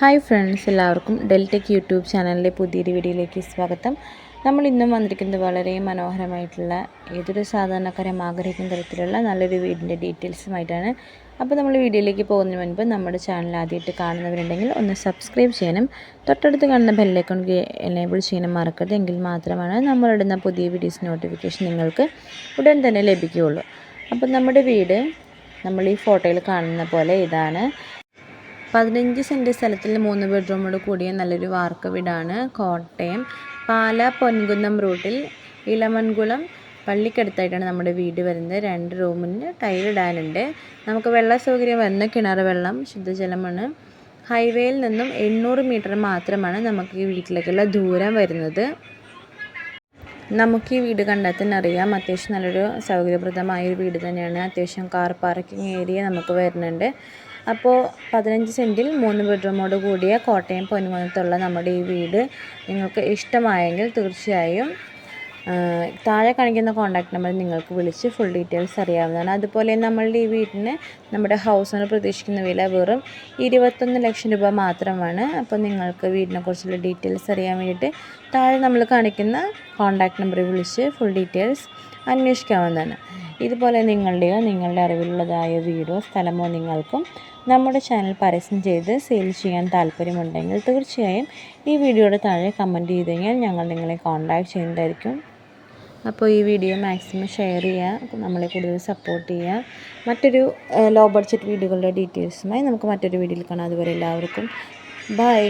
Hi friends എല്ലാവർക്കും Deltech YouTube ചാനലിലെ പുതിയൊരു വീഡിയോയിലേക്ക് സ്വാഗതം. നമ്മൾ ഇന്നും വന്നിരിക്കുന്നത് വളരെ മനോഹരമായിട്ടുള്ള ഏതൊരു സാധാരണക്കാരും ആഗ്രഹിക്കുന്ന തരത്തിലുള്ള നല്ലൊരു വീടിന്റെ ഡീറ്റെയിൽസുമായിട്ടാണ്. അപ്പോൾ നമ്മൾ വീഡിയോയിലേക്ക് പോകുന്നതിന് മുൻപ് നമ്മുടെ ചാനൽ ആദ്യമായിട്ട് കാണുന്നവരുണ്ടെങ്കിൽ ഒന്ന് സബ്സ്ക്രൈബ് ചെയ്യണം തൊട്ടടുത്ത് കാണുന്ന ബെല്ലൈക്കൺ എനേബിൾ ചെയ്യാനും മറക്കരുത്. എങ്കിൽ മാത്രമാണ് നമ്മളിടുന്ന പുതിയ വീഡിയോസ് നോട്ടിഫിക്കേഷൻ നിങ്ങൾക്ക് ഉടൻ തന്നെ ലഭിക്കുകയുള്ളൂ. അപ്പം നമ്മുടെ വീട് നമ്മൾ ഈ ഫോട്ടോയിൽ കാണുന്ന പോലെ ഇതാണ്. പതിനഞ്ച് സെന്റ് സ്ഥലത്തിൽ മൂന്ന് ബെഡ്റൂമോട് കൂടിയ നല്ലൊരു വാർക്ക വീടാണ് കോട്ടയം. പാല പൊൻകുന്നം റൂട്ടിൽ ഇളമൺകുളം പള്ളിക്കടുത്തായിട്ടാണ് നമ്മുടെ വീട് വരുന്നത്. രണ്ട് റൂമിന് ടൈലിടാനുണ്ട് നമുക്ക് വെള്ള സൗകര്യം വരുന്ന കിണർ വെള്ളം ശുദ്ധജലമാണ്. ഹൈവേയിൽ നിന്നും എണ്ണൂറ് മീറ്റർ മാത്രമാണ് നമുക്ക് ഈ വീട്ടിലേക്കുള്ള ദൂരം വരുന്നത്. നമുക്ക് ഈ വീട് കണ്ടെത്താൻ അറിയാം. അത്യാവശ്യം നല്ലൊരു സൗകര്യപ്രദമായ ഒരു വീട് തന്നെയാണ്. അത്യാവശ്യം കാർ പാർക്കിംഗ് ഏരിയ നമുക്ക് വരുന്നുണ്ട്. അപ്പോൾ പതിനഞ്ച് സെന്റിൽ മൂന്ന് ബെഡ്റൂമോട് കൂടിയ കോട്ടയം പൊന്നുകുന്നത്തുള്ള നമ്മുടെ ഈ വീട് നിങ്ങൾക്ക് ഇഷ്ടമായെങ്കിൽ തീർച്ചയായും താഴെ കാണിക്കുന്ന കോൺടാക്ട് നമ്പർ നിങ്ങൾക്ക് വിളിച്ച് ഫുൾ ഡീറ്റെയിൽസ് അറിയാവുന്നതാണ്. അതുപോലെ നമ്മളുടെ ഈ വീടിന് നമ്മുടെ ഹൗസിന് പ്രതീക്ഷിക്കുന്ന വില വെറും ഇരുപത്തൊന്ന് ലക്ഷം രൂപ മാത്രമാണ്. അപ്പോൾ നിങ്ങൾക്ക് വീടിനെ വീടിനെക്കുറിച്ചുള്ള ഡീറ്റെയിൽസ് അറിയാൻ വേണ്ടിയിട്ട് താഴെ നമ്മൾ കാണിക്കുന്ന കോൺടാക്ട് നമ്പറിൽ വിളിച്ച് ഫുൾ ഡീറ്റെയിൽസ് അന്വേഷിക്കാവുന്നതാണ്. ഇതുപോലെ നിങ്ങളുടെയോ നിങ്ങളുടെ അറിവിലുള്ളതായ വീടോ സ്ഥലമോ നിങ്ങൾക്കും നമ്മുടെ ചാനൽ പരസ്യം ചെയ്ത് സെയിൽ ചെയ്യാൻ താല്പര്യമുണ്ടെങ്കിൽ തീർച്ചയായും ഈ വീഡിയോയുടെ താഴെ കമന്റ് ചെയ്ത് കഴിഞ്ഞാൽ ഞങ്ങൾ നിങ്ങളെ കോൺടാക്ട് ചെയ്യുന്നതായിരിക്കും. അപ്പോൾ ഈ വീഡിയോ മാക്സിമം ഷെയർ ചെയ്യുക നമ്മളെ കൂടുതൽ സപ്പോർട്ട് ചെയ്യുക. മറ്റൊരു ലോ ബഡ്ജറ്റ് വീഡിയോകളുടെ ഡീറ്റെയിൽസുമായി നമുക്ക് മറ്റൊരു വീഡിയോയിൽ കാണാം. അതുവരെ എല്ലാവർക്കും ബൈ